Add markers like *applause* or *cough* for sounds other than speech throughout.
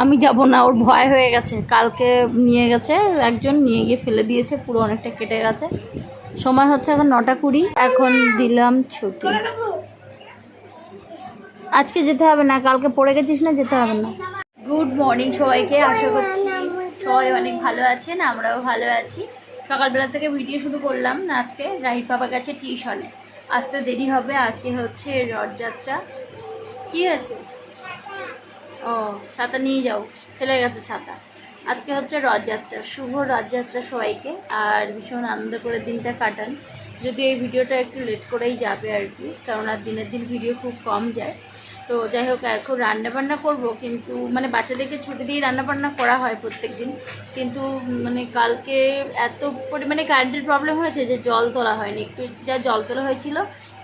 আমি যাব না, ওর ভয় হয়ে গেছে। কালকে নিয়ে গেছে, একজন নিয়ে গিয়ে ফেলে দিয়েছে, পুরো অনেকটা কেটে গেছে। সময় হচ্ছে এখন নটা কুড়ি, এখন দিলাম ছুটি। আজকে যেতে হবে না, কালকে পড়ে গেছিস না, যেতে হবে না। গুড মর্নিং সবাইকে, আশা করছি সবাই অনেক ভালো আছেন, আমরাও ভালো আছি। সকালবেলা থেকে ভিডিও শুরু করলাম আজকে রাহির বাবা গেছে টিউশনে। আসতে দেরি হবে, আজকে হচ্ছে রথযাত্রা। কি আছে? ও, ছাতা নিয়ে যাও। ফেলে গেছে ছাতা। আজকে হচ্ছে রথযাত্রা। শুভ রথযাত্রা সবাইকে। আর ভীষণ আনন্দ করে দিনটা কাটান। যদি এই ভিডিওটা একটু লেট করেই যাবে আর কি, কারণ আর দিনের দিন ভিডিও খুব কম যায়। তো যাই হোক, এখন রান্না বান্না করব, কিন্তু মানে বাচ্চাদেরকে ছুটি দিয়ে রান্না বান্না করা হয় প্রত্যেক দিন কিন্তু মানে কালকে এত পরিমাণে কারেন্টের প্রবলেম হয়েছে যে জল তোলা হয়নি। একটু যা জল তোলা হয়েছিল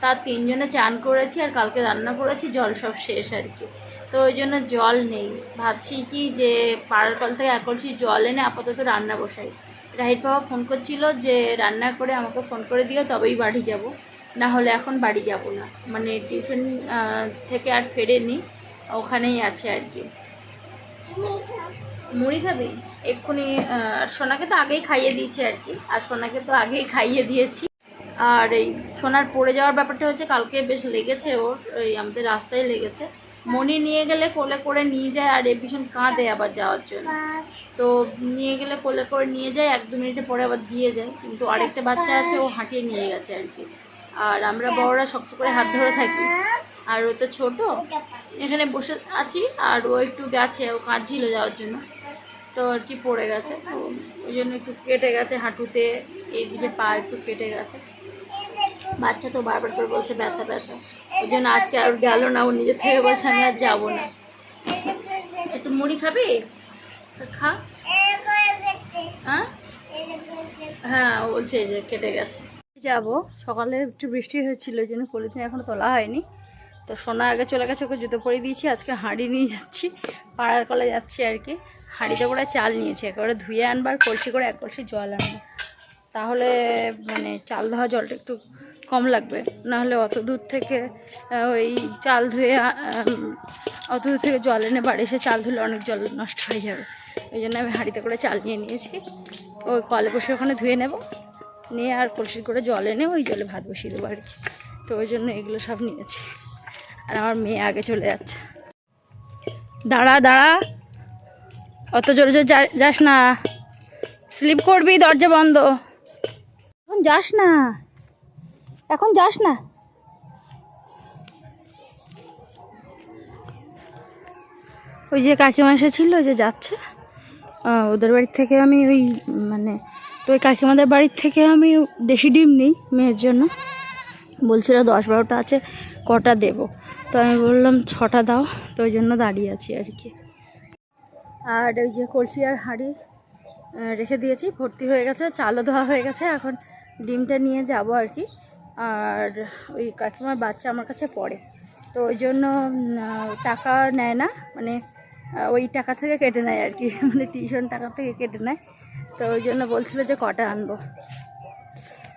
তার তিনজনে চান করেছি আর কালকে রান্না করেছি, জল সব শেষ আর কি। তো ওই জন্য জল নেই। ভাবছি কি যে পাড়ার কল থেকে এক কলসি জল এনে আপাতত রান্না বসাই। রাহির বাবা ফোন করছিল যে, রান্না করে আমাকে ফোন করে দিও, তবেই বাড়ি যাব। না হলে এখন বাড়ি যাব না। মানে টিউশন থেকে আর ফেরেনি, ওখানেই আছে আর কি। মুড়ি খাবি? এক্ষুনি সোনাকে তো আগেই খাইয়ে দিয়েছি আর কি। আর সোনাকে তো আগেই খাইয়ে দিয়েছি। আর এই সোনার পড়ে যাওয়ার ব্যাপারটা হচ্ছে, কালকে বেশ লেগেছে ওর, এই আমাদের রাস্তায় লেগেছে। মনি নিয়ে গেলে কোলে করে নিয়ে যায় আর এ ভীষণ কাঁদে আবার যাওয়ার জন্য। তো নিয়ে গেলে কোলে করে নিয়ে যায়, এক দু মিনিটে পরে আবার দিয়ে যায়। কিন্তু আরেকটা বাচ্চা আছে, ও হাঁটিয়ে নিয়ে গেছে আর কি। আর আমরা বড়রা শক্ত করে হাত ধরে থাকি। আর ও তো ছোট, এখানে বসে আছি আর ও একটু গেছে, ও কাঁদছিল যাওয়ার জন্য। তো আর কি পড়ে গেছে, তো ওই জন্য একটু কেটে গেছে হাঁটুতে এইদিকে পা একটু কেটে গেছে। বাচ্চা তো বারবার করে বলছে, ব্যথা ব্যথা। ওই জন্য আজকে আর গেল না, ও নিজের থেকে বলছে, আমি আর যাব না। একটু মুড়ি খাবি? খা। হ্যাঁ? হ্যাঁ বলছে যে কেটে গেছে। যাব। সকালে একটু বৃষ্টি হয়েছিল, ওই জন্য পলিথিন এখনও তোলা হয়নি। তো সোনা আগে চলে গেছে, ওকে জুতো পরিয়ে দিয়েছি, আজকে হাঁড়ি নিয়ে যাচ্ছি। পাড়ার কলে যাচ্ছি আর কি। হাঁড়িতে করে চাল নিয়েছি, একেবারে ধুয়ে আনবার কলসি করে এক কলসি জল আনব। তাহলে মানে চাল ধোয়া জলটা একটু কম লাগবে। নাহলে অত দূর থেকে ওই চাল ধুয়ে অত দূর থেকে জল এনে বাড়ি এসে চাল ধুলে অনেক জল নষ্ট হয়ে যাবে। ওই জন্য আমি হাঁড়িতে করে চাল নিয়ে নিয়েছি। ওই কলে বসে ওখানে ধুয়ে নেব। নিয়ে আর কলসি করে জল এনে ওই জলে ভাত বসিয়ে দেবো আর কি। তো ওই জন্য এগুলো সব নিয়েছি। আর আমার মেয়ে আগে চলে যাচ্ছে। দাঁড়া দাঁড়া। অত জোরে জোরে যাস না। স্লিপ করবি, দরজা বন্ধ। এখন যাস না। এখন যাস না। ওই যে কাকিমা এসেছিল যে যাচ্ছে। ওদের বাড়ির থেকে আমি ওই মানে তো ওই কাকিমাদের বাড়ির থেকে আমি দেশি ডিম নিই মেয়ের জন্য। বলছিল দশ বারোটা আছে, কটা দেবো। তো আমি বললাম, ছটা দাও, তো ওই জন্য দাঁড়িয়ে আছি আর কি। আর ওই যে কলসি আর হাঁড়ি রেখে দিয়েছি, ভর্তি হয়ে গেছে, চালও ধোয়া হয়ে গেছে, এখন ডিমটা নিয়ে যাব আর কি। আর ওই কাকিমার বাচ্চা আমার কাছে পড়ে। তো ওই জন্য টাকা নেয় না মানে ওই টাকা থেকে কেটে নেয় আর কি *laughs* মানে টিউশন টাকা থেকে কেটে নেয়। তো ওই জন্য বলছিল যে কটা আনব।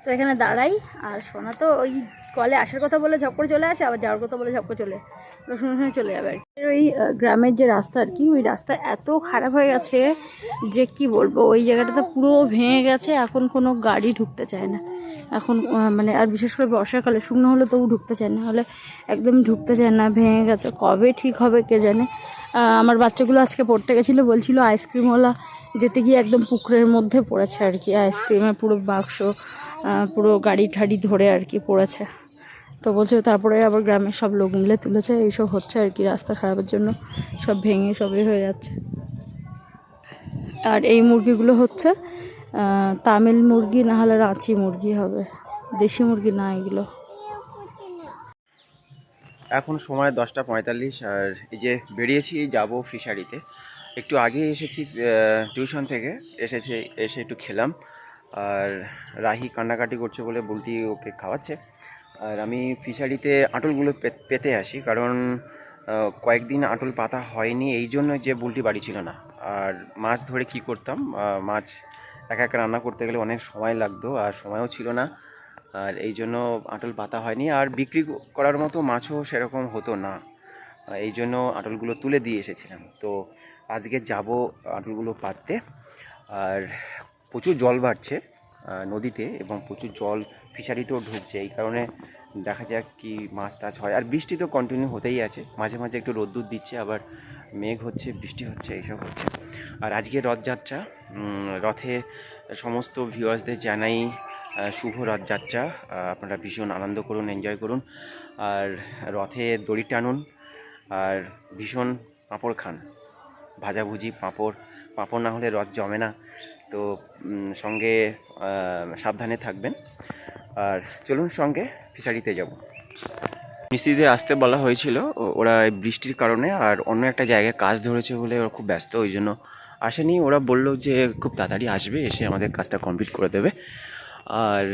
তো এখানে দাঁড়াই, আর সোনা তো ওই কলে আসার কথা বলে ঝপ করে চলে আসে, আবার যাওয়ার কথা বলে ঝপ করে চলে তো শুনে চলে যাবে। ওই গ্রামের যে রাস্তা আর কি, ওই রাস্তা এত খারাপ হয়ে গেছে যে কি বলব, ওই জায়গাটাতে পুরো ভেঙে গেছে, এখন কোনো গাড়ি ঢুকতে চায় না। এখন মানে আর বিশেষ করে বর্ষাকালে শুকনো হলে তবু ঢুকতে চায় না হলে একদম ঢুকতে চায় না, ভেঙে গেছে। কবে ঠিক হবে কে জানে? আমার বাচ্চাগুলো আজকে পড়তে গেছিল, বলছিল আইসক্রিমওয়ালা যেতে গিয়ে একদম পুকুরের মধ্যে পড়েছে আর কি আইসক্রিমের পুরো বাক্স পুরো গাড়ি ঠাড়ি ধরে আর কি পড়েছে। তো বলছে তারপরে আবার গ্রামের সব লোক মিলে তুলেছে, এইসব হচ্ছে আর কি রাস্তা খারাপের জন্য। সব ভেঙে সবই হয়ে যাচ্ছে। আর এই মুরগিগুলো হচ্ছে তামিল মুরগি না হলে রাঁচি মুরগি হবে। দেশি মুরগি না এগুলো। এখন সময় দশটা পঁয়তাল্লিশ, আর এই যে বেরিয়েছি যাব ফিশারিতে একটু আগে এসেছি টিউশন থেকে, এসেছে, এসে একটু খেলাম। আর রাহি কান্নাকাটি করছে বলে বুলটি ওকে খাওয়াচ্ছে। আর আমি ফিশারিতে আটলগুলো পেতে আসি কারণ কয়েকদিন আটল পাতা হয়নি, এই জন্য যে বুলটি বাড়ি ছিল না। আর মাছ ধরে কি করতাম মাছ একা একা রান্না করতে গেলে অনেক সময় লাগতো আর সময়ও ছিল না। আর এই জন্য আটল পাতা হয়নি আর বিক্রি করার মতো মাছও সেরকম হতো না। এই জন্য আটলগুলো তুলে দিয়ে এসেছিলাম। তো আজকে যাব আটলগুলো পাততে। আর প্রচুর জল বাড়ছে নদীতে এবং প্রচুর জল ফিশারিতেও ঢুকছে, এই কারণে দেখা যাক কি মাছ টাছ হয়। আর বৃষ্টি তো কন্টিনিউ হতেই আছে, মাঝে মাঝে একটু রোদ্দুর দিচ্ছে, আবার মেঘ হচ্ছে, বৃষ্টি হচ্ছে, এইসব হচ্ছে। আর আজকে রথযাত্রা রথে সমস্ত ভিউয়ার্সদের জানাই শুভ রথযাত্রা। আপনারা ভীষণ আনন্দ করুন এনজয় করুন। আর রথে দড়ি টানুন, আর ভীষণ পাঁপড় খান। ভাজাভুজি, পাঁপড় পাঁপড় না হলে রথ জমে না। তো সঙ্গে সাবধানে থাকবেন। আর চলুন সঙ্গে ফিশারিতে যাব। মিস্ত্রিদের আসতে বলা হয়েছিল ওরা বৃষ্টির কারণে আর অন্য একটা জায়গায় কাজ ধরেছে বলে ওরা খুব ব্যস্ত, ওই জন্য আসেনি। ওরা বলল যে খুব তাড়াতাড়ি আসবে, এসে আমাদের কাজটা কমপ্লিট করে দেবে। আর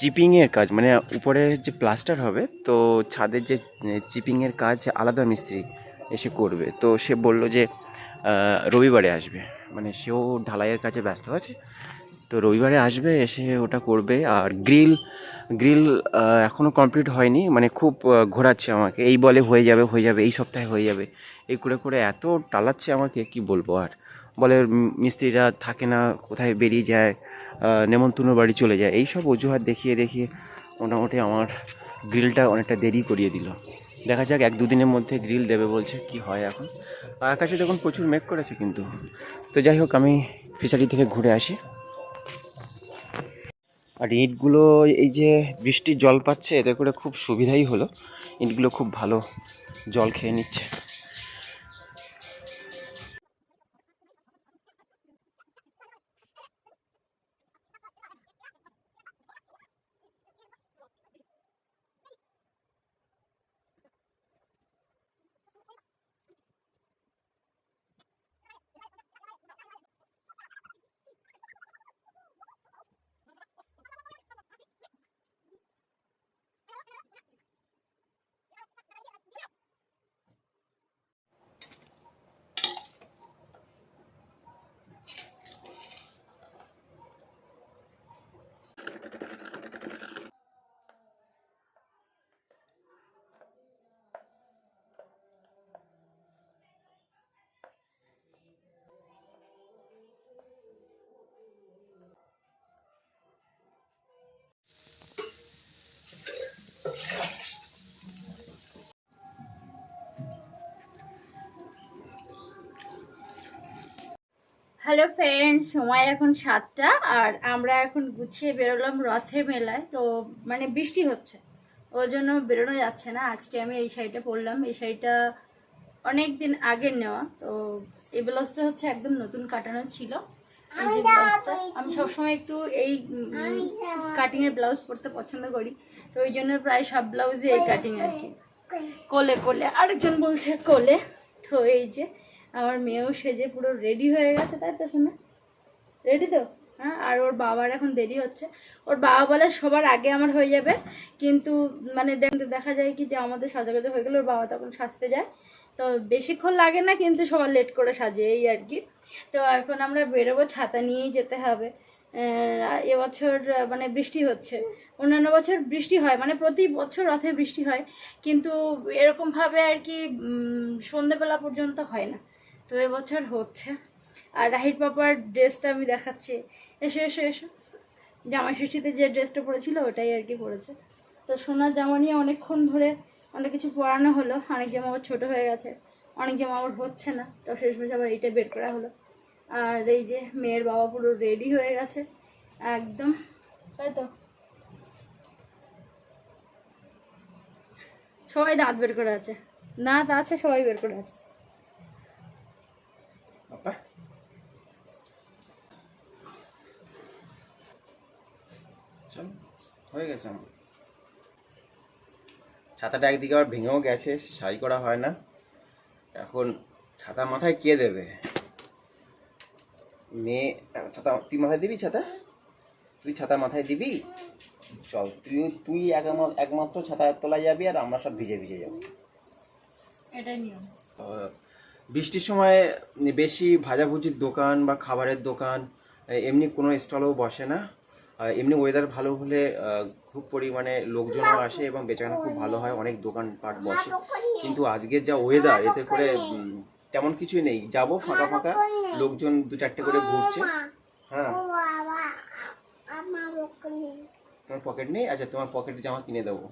চিপিংয়ের কাজ মানে উপরে যে প্লাস্টার হবে, তো ছাদের যে চিপিংয়ের কাজ আলাদা মিস্ত্রি এসে করবে। তো সে বলল যে রবিবারে আসবে। মানে সেও ঢালাইয়ের কাজে ব্যস্ত আছে তো রবিবারে আসবে, এসে ওটা করবে। আর গ্রিল গ্রিল এখনও কমপ্লিট হয়নি। মানে খুব ঘোরাচ্ছে আমাকে। এই বলে হয়ে যাবে হয়ে যাবে, এই সপ্তাহে হয়ে যাবে। এই করে করে এত টালাচ্ছে আমাকে, কি বলব আর? বলে মিস্ত্রিরা থাকে না, কোথায় বেরিয়ে যায় নেমন্তন্ন বাড়ি চলে যায়। এই সব অজুহাত দেখিয়ে দেখিয়ে মোটামুটি আমার গ্রিলটা অনেকটা দেরি করিয়ে দিল। দেখা যাক, এক দুদিনের মধ্যে গ্রিল দেবে বলছে, কি হয় এখন। আকাশে দেখুন প্রচুর মেঘ করেছে কিন্তু। তো যাই হোক, আমি ফিশারি থেকে ঘুরে আসি। আর ইঁটগুলো এই যে বৃষ্টির জল পাচ্ছে, এতে করে খুব সুবিধাই হলো। ইঁটগুলো খুব ভালো জল খেয়ে নিচ্ছে। হ্যালো ফ্রেন্ডস সময় এখন সাতটা আর আমরা এখন গুছিয়ে বেরোলাম রথের মেলায়। তো মানে বৃষ্টি হচ্ছে। ওই জন্য বেরোনো যাচ্ছে না। আজকে আমি এই শাড়িটা পরলাম। এই শাড়িটা অনেক দিন আগের নেওয়া। তো এই ব্লাউজটা হচ্ছে একদম নতুন কাটানো ছিল। আমি সবসময় একটু এই কাটিংয়ের ব্লাউজ পরতে পছন্দ করি। তো ওই জন্য প্রায় সব ব্লাউজে এই কাটিং আর কি। কোলে কোলে। আরেকজন বলছে কোলে। তো এই যে আমার মেয়েও সেজে পুরো রেডি হয়ে গেছে, তাই তো শোনা? রেডি তো? হ্যাঁ আর ওর বাবার এখন দেরি হচ্ছে। ওর বাবা বলে সবার আগে আমার হয়ে যাবে, কিন্তু মানে দেখ- যায় কি যে আমাদের সাজাগোজা হয়ে গেলে ওর বাবা তখন সাজতে যায়। তো বেশিক্ষণ লাগে না, কিন্তু সবার লেট করে সাজে এই আর কি। তো এখন আমরা বেরোবো, ছাতা নিয়েই যেতে হবে। এবছর মানে বৃষ্টি হচ্ছে। অন্যান্য বছর বৃষ্টি হয় মানে প্রতি বছর রথে বৃষ্টি হয়, কিন্তু এরকমভাবে আর কি সন্ধেবেলা পর্যন্ত হয় না। তো এবছর হচ্ছে। আর রাহির পাপার ড্রেসটা আমি দেখাচ্ছি। এসো এসো এসো। জামা ষষ্ঠীতে যে ড্রেসটা পরেছিল, ওটাই আর কি পরেছে। তো সোনার জামা নিয়ে অনেকক্ষণ ধরে অনেক কিছু পরানো হলো। অনেক জামা আবার ছোটো হয়ে গেছে। অনেক জামা আবার হচ্ছে না। তো শেষ শেষমেশ আবার এইটা বের করা হলো। আর এই যে মেয়ের বাবা পুরো রেডি হয়ে গেছে, একদম, তাই তো? সবাই দাঁত বের করে আছে। না দাঁত আছে, সবাই বের করে আছে। হয়ে গেছে আমার। ছাতাটা একদিকে আবার ভেঙেও গেছে, সাই করা হয় না। এখন ছাতা মাথায় কে দেবে? মেয়ে ছাতা তুই মাথায় দিবি ছাতা? তুই ছাতা মাথায় দিবি? চল তুই তুই একমাত্র একমাত্র ছাতা তোলা যাবি আর আমরা সব ভিজে ভিজে যাব। এটাই বৃষ্টির সময় বেশি ভাজাভুজির দোকান বা খাবারের দোকান এমনি কোনো স্টলও বসে না। এমনি ওয়েদার ভালো হলে খুব পরিমাণে লোকজনও আসে এবং বেচাকেনা খুব ভালো হয় অনেক দোকানপাট বসে। কিন্তু আজকের যা ওয়েদার এতে করে তেমন কিছুই নেই যাব ফাঁকা ফাঁকা লোকজন দু চারটে করে ঘুরছে হ্যাঁ তোমার পকেট নেই আচ্ছা তোমার পকেটে জামা কিনে দেবো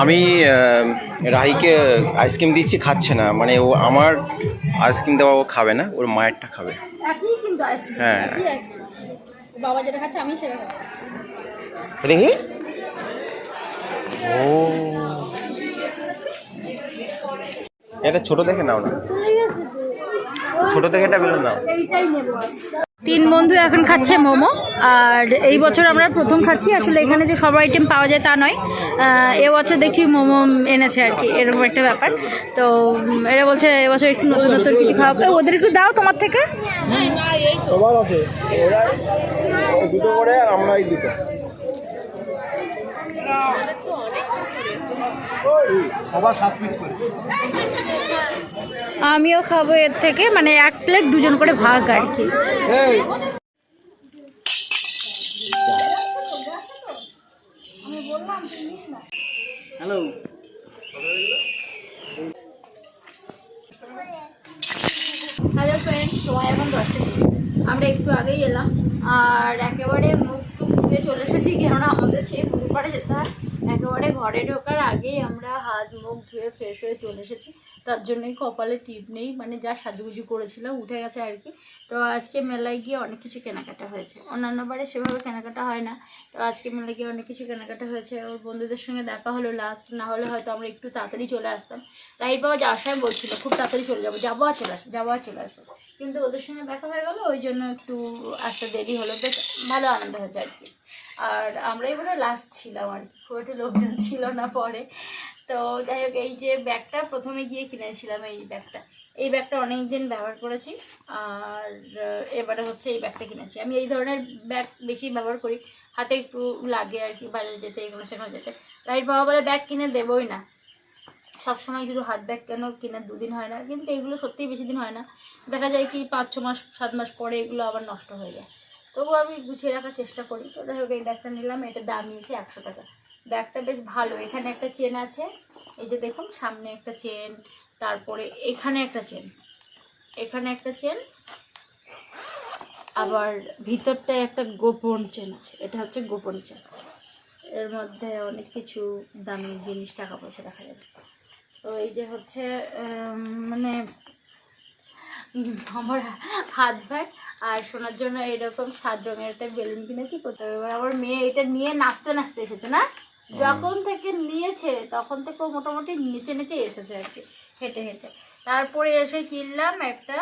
আমি রাহিকে আইসক্রিম দিচ্ছি খাচ্ছে না। মানে ও আমার আইসক্রিম দেওয়া ও খাবে না ওর মায়েরটা খাবে। একই কিন্তু আইসক্রিম হ্যাঁ। বাবা যেটা খাচ্ছে আমি সেটা দেখি। ও। এটা ছোট দেখে নাও না। ছোট দেখে এটা বেলুন নাও। তিন বন্ধু এখন খাচ্ছে মোমো আর এই বছর আমরা প্রথম খাচ্ছি। আসলে এখানে যে সব আইটেম পাওয়া যায় তা নয়। এবছর দেখছি মোমো এনেছে আর কি এরকম একটা ব্যাপার। তো এরা বলছে এবছর একটু নতুন নতুন কিছু খাওয়া এ, ওদের একটু দাও তোমার থেকে। সবার সাত পিস করে। আমিও খাব এর থেকে মানে এক প্লেট দুজন করে ভাগ আর কি। হ্যালো। হ্যালো ফ্রেন্ড সময় এখন দশটা আমরা একটু আগেই এলাম আর একেবারে মুখ টুক ধুয়ে চলে এসেছি কেননা আমাদের সেই পুকুর পাড়ে যেতে হয় একেবারে ঘরে ঢোকার আগেই আমরা হাত, মুখ ধুয়ে ফ্রেশ হয়ে চলে এসেছি। তার জন্যই কপালে টিপ নেই মানে যা সাজুগুজু করেছিলাম, উঠে গেছে আর কি। তো আজকে মেলায় গিয়ে অনেক কিছু কেনাকাটা হয়েছে। অন্যান্য বারে সেভাবে কেনাকাটা হয় না। তো আজকে মেলায় গিয়ে অনেক কিছু কেনাকাটা হয়েছে। ওর বন্ধুদের সঙ্গে দেখা হলো লাস্ট না হলে হয়তো আমরা একটু তাড়াতাড়ি চলে আসতাম। রাইট বাবা যাওয়ার সময় বলছিল, খুব তাড়াতাড়ি চলে যাব যাব আর চলে আসব, যাব আর চলে আসব। কিন্তু ওদের সঙ্গে দেখা হয়ে গেলো, ওই জন্য একটু আসতে দেরি হলো। বেশ, ভালো আনন্দ হয়েছে আর কি। আর আমরাই বোধহয় লাস্ট ছিলাম আর খুব একটা লোকজন ছিল না পরে। তো যাই হোক, এই যে ব্যাগটা প্রথমে গিয়ে কিনেছিলাম এই ব্যাগটা। এই ব্যাগটা অনেক দিন ব্যবহার করেছি। আর এবারে হচ্ছে এই ব্যাগটা কিনেছি। আমি এই ধরনের ব্যাগ বেশি ব্যবহার করি। হাতে একটু লাগে আর কি বাজারে যেতে এখানে সেখানে যেতে। রাইট বাবা বলে, ব্যাগ কিনে দেবোই না। সবসময় শুধু হাত ব্যাগ কেন কিনে দুদিন হয় না। কিন্তু এগুলো সত্যিই বেশি দিন হয় না। দেখা যায় কি পাঁচ, ছ মাস, সাত মাস পরে এগুলো আবার নষ্ট হয়ে যায়। তবুও আমি গুছিয়ে রাখার চেষ্টা করি। তো যাই হোক, এই ব্যাগটা নিলাম এটা দাম নিয়েছে একশো টাকা। ব্যাগটা বেশ ভালো, এখানে একটা চেন আছে। এই যে দেখুন, সামনে একটা চেন, তারপরে এখানে একটা চেন। এখানে একটা চেন, আবার ভিতরটায় একটা গোপন চেন আছে। এটা হচ্ছে গোপন চেন। এর মধ্যে অনেক কিছু দামি জিনিস, টাকা পয়সা দেখা যাবে। তো এই যে হচ্ছে মানে আমার হাত ব্যাগ আর শোনার জন্য এরকম সাত রঙের একটা বেলুন কিনেছি প্রথমে এবার আমার মেয়ে এটা নিয়ে নাচতে নাচতে এসেছে না? যখন থেকে নিয়েছে তখন থেকে মোটামুটি নিচে নিচে এসেছে আর কি হেঁটে হেঁটে। তারপরে এসে কিনলাম একটা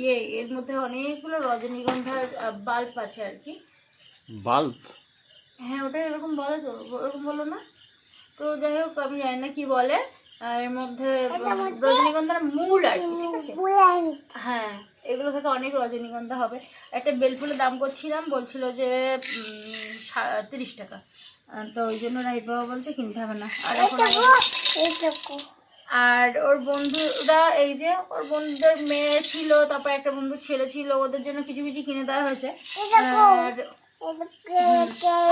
ইয়ে এর মধ্যে অনেকগুলো রজনীগন্ধার বাল্ব আছে আর কি। বাল্ব? হ্যাঁ ওটা এরকম বলে তো ওরকম বলো না। তো যাই হোক আমি জানি না কি বলে। এর মধ্যে রজনীগন্ধার মূল আর কি ঠিক আছে? হ্যাঁ এগুলো থেকে অনেক রজনীগন্ধা হবে। একটা বেলফুলের দাম করছিলাম বলছিল যে তিরিশ টাকা। তো ওই জন্য রাহিত বাবা বলছে কিনতে হবে না। আর এখন আর ওর বন্ধুরা এই যে ওর বন্ধুদের মেয়ে ছিল তারপর একটা বন্ধু ছেলে ছিল ওদের জন্য কিছু কিছু কিনে দেওয়া হয়েছে।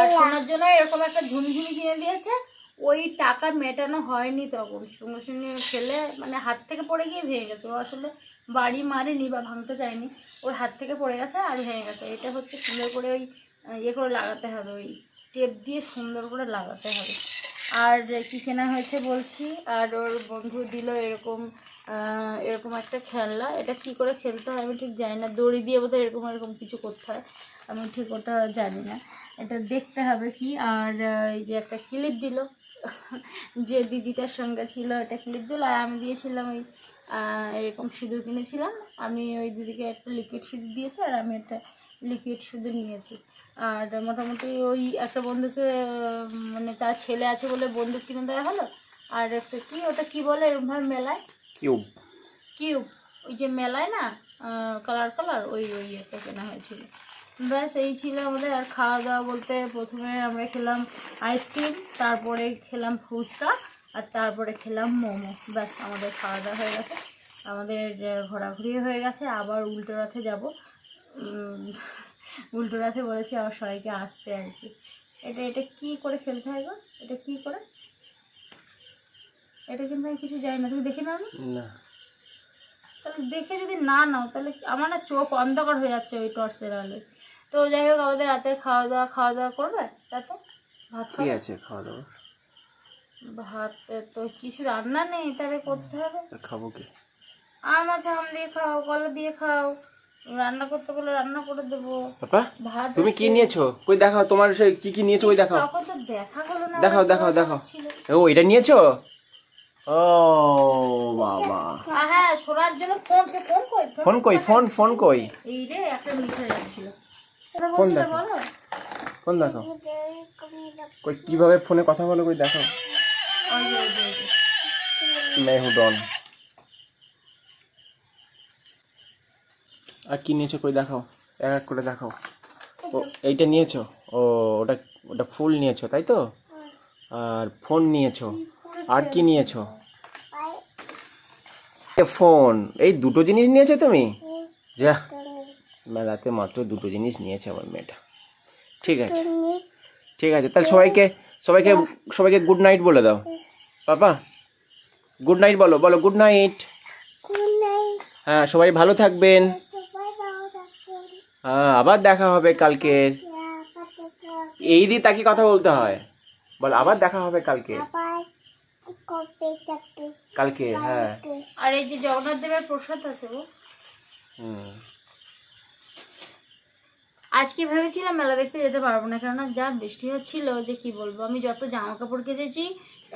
আর সোনার জন্য এরকম একটা ঝুমঝুমি কিনে দিয়েছে। ওই টাকা মেটানো হয়নি তখন। সঙ্গে সঙ্গে ছেলে মানে হাত থেকে পড়ে গিয়ে ভেঙে গেছে। ও আসলে বাড়ি মারেনি বা ভাঙতে চায়নি। ওর হাত থেকে পড়ে গেছে আর ভেঙে গেছে। এটা হচ্ছে সুন্দর করে ওই ইয়ে করে লাগাতে হবে। ওই টেপ দিয়ে সুন্দর করে লাগাতে হবে। আর কি কেনা হয়েছে বলছি? আর ওর বন্ধু দিল এরকম এরকম একটা খেলনা। এটা কি করে খেলতে হয় আমি ঠিক জানি না। দড়ি দিয়ে বোধহয় এরকম এরকম কিছু করতে হয়। আমি ঠিক ওটা জানি না। এটা দেখতে হবে কি? আর এই যে একটা ক্লিপ দিল। যে দিদিটার সঙ্গে ছিল এটা ক্লিপ দিল আর আমি দিয়েছিলাম ওই এরকম সিঁদুর কিনেছিলাম। আমি ওই দিদিকে একটা লিকুইড সিঁদুর দিয়েছি আর আমি একটা লিকুইড সিঁদুর নিয়েছি। আর মোটামুটি ওই একটা বন্ধুকে মানে তার ছেলে আছে বলে বন্দুক কিনে দেওয়া হলো। আর একটা কি ওটা কি বলে এরকমভাবে মেলায়? কিউব। কিউব। ওই যে মেলায় না কালার কালার ওই ওই একটা কেনা হয়েছিল। ব্যাস এই ছিল আমাদের আর খাওয়া দাওয়া বলতে প্রথমে আমরা খেলাম আইসক্রিম তারপরে খেলাম ফুচকা আর তারপরে খেলাম মোমো। ব্যাস আমাদের খাওয়া দাওয়া হয়ে গেছে। আমাদের ঘোরাঘুরি হয়ে গেছে। আবার উল্টো রথে যাব। উল্টো রথে বলেছি আবার সবাইকে আসতে আর কি। এটা এটা কি করে খেলতে হয় গো? এটা কি করে? এটা কিন্তু আমি কিছু জানি না। তুমি দেখে নাও না? তাহলে দেখে যদি না নাও তাহলে আমার না চোখ অন্ধকার হয়ে যাচ্ছে ওই টর্চের আলোয়। তো যাই হোক আমাদের রাতে খাওয়া দাওয়া খাওয়া দাওয়া করবে? রাতে? ভাত কি আছে খাওয়া দাওয়া ভাত তো কিছু রান্না নেই তাহলে করতে হবে। খাব কি? আম আছে আম দিয়ে খাও কলা দিয়ে খাও। রান্না করতে বলে রান্না করে দেবো। ভাত তুমি কি নিয়েছো? কই দেখাও তোমার সে কি কি নিয়েছো ওই দেখাও। তখন তো দেখা হলো না দেখাও দেখাও দেখাও। ও এটা নিয়েছো? ও বাবা। হ্যাঁ শোনার জন্য ফোন সে ফোন কই? ফোন কই ফোন ফোন কই? এই রে একটা মিস হয়ে যাচ্ছিল। ফোন দেখো। ফোন দেখো। কই কীভাবে ফোনে কথা বলো কই দেখো। মেহু ডন আর কি নিয়েছো কই দেখাও এক এক করে দেখাও ও এইটা নিয়েছো? ও ওটা ওটা ফুল নিয়েছো তাই তো? আর ফোন নিয়েছো। আর কি নিয়েছো? ফোন। এই দুটো জিনিস নিয়েছো তুমি? যা। মেলাতে মাত্র দুটো জিনিস নিয়েছে আমার মেয়েটা। ঠিক আছে। ঠিক আছে তাহলে সবাইকে সবাইকে সবাইকে গুড নাইট বলে দাও। পাপা গুড নাইট বলো বলো গুড নাইট হ্যাঁ সবাই ভালো থাকবেন। হ্যাঁ আবার দেখা হবে কালকে। এই দিয়ে তাকে কথা বলতে হয়। বল আবার দেখা হবে কালকে। কালকে হ্যাঁ। আর এই যে জগন্নাথ দেবের প্রসাদ আছে হুম। আজকে ভেবেছিলাম মেলা দেখতে যেতে পারব না কেননা যা বৃষ্টি হচ্ছিল যে কি বলব আমি যত জামা কাপড় কেচেছি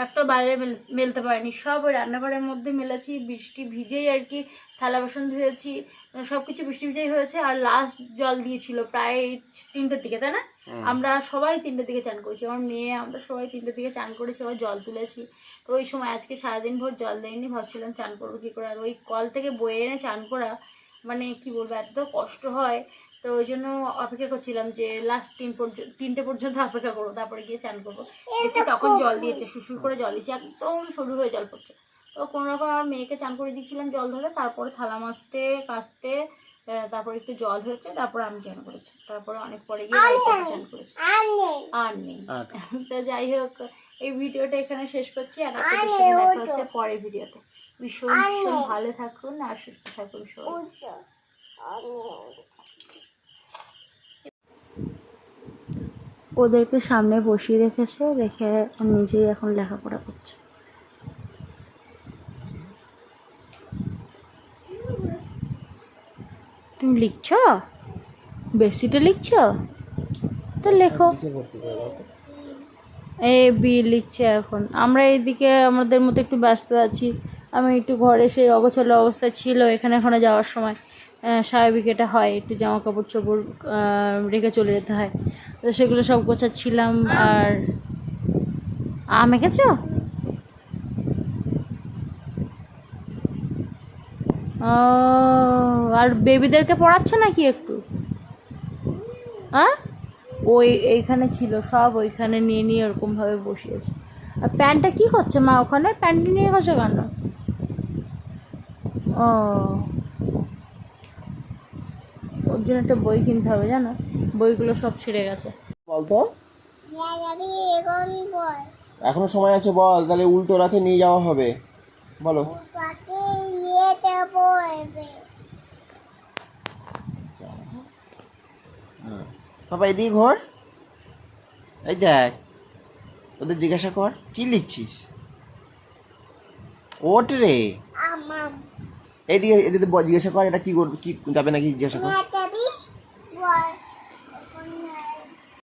একটা বাইরে মেলতে পারিনি। সব ওই রান্নাঘরের মধ্যে মেলেছি বৃষ্টি ভিজেই আর কি থালা বাসন ধুয়েছি সব কিছু বৃষ্টি ভিজেই হয়েছে আর লাস্ট জল দিয়েছিল প্রায় তিনটের দিকে তাই না? আমরা সবাই তিনটের দিকে চান করেছি আমার মেয়ে আমরা সবাই তিনটের দিকে চান করেছি আবার জল তুলেছি। তো ওই সময় আজকে সারাদিন ভোর জল দেয়নি ভাবছিলাম চান করব কী করে আর ওই কল থেকে বয়ে এনে চান করা মানে কি বলব এত কষ্ট হয়। তো ওই জন্য অপেক্ষা করছিলাম যে লাস্ট তিন পর্যন্ত তিনটে পর্যন্ত অপেক্ষা করব তারপরে গিয়ে চান করব। তখন জল দিয়েছে শুশুর করে জল দিয়েছে একদম সরু হয়ে জল পড়ছে। তো কোনো রকম আমার মেয়েকে চান করে দিয়েছিলাম জল ধরে তারপরে থালা মাজতে কাচতে তারপরে একটু জল হয়েছে তারপরে আমি চান করেছি। তারপরে অনেক পরে গিয়ে চান করেছি। আর নেই। আর *laughs* তো যাই হোক এই ভিডিওটা এখানে শেষ করছি আর আপনাদের দেখা হচ্ছে পরের ভিডিওতে। ভীষণ ভীষণ ভালো থাকুন আর সুস্থ থাকুন সবাই। ওদেরকে সামনে বসিয়ে রেখেছে রেখে নিজেই এখন লেখাপড়া করছে। তুমি লিখছো? বেশিটা লিখছ? তো লেখো। এ বি লিখছে এখন। আমরা এইদিকে আমাদের মতো একটু ব্যস্ত আছি। আমি একটু ঘরে সেই অগোছালো অবস্থা ছিল এখানে ওখানে যাওয়ার সময়। স্বাভাবিক এটা হয় একটু জামা কাপড় চোপড় আহ, রেখে চলে যেতে হয়। তো সেগুলো সব গোছাচ্ছিলাম আর আম এঁকেছো? আর বেবিদেরকে পড়াচ্ছ নাকি একটু? হ্যাঁ ওই এইখানে ছিল সব, ওইখানে নিয়ে নিয়ে ওরকমভাবে বসিয়েছে। আর প্যান্টটা কী করছে মা ওখানে? প্যান্টটা নিয়ে গেছো কেন? ও। ওর জন্য একটা বই কিনতে হবে জানো? বইগুলো সব ছিঁড়ে গেছে। বলতো? এখনও সময় আছে বল। তাহলে উল্টো রাতে নিয়ে যাওয়া হবে। বলো। বাবা এদিকে ঘর। এই দেখ ওদের জিজ্ঞাসা কর কি লিখছিস? ওট রে। এইদিকে এদিকে জিজ্ঞাসা কর এটা কি করবে কি যাবে নাকি জিজ্ঞাসা কর।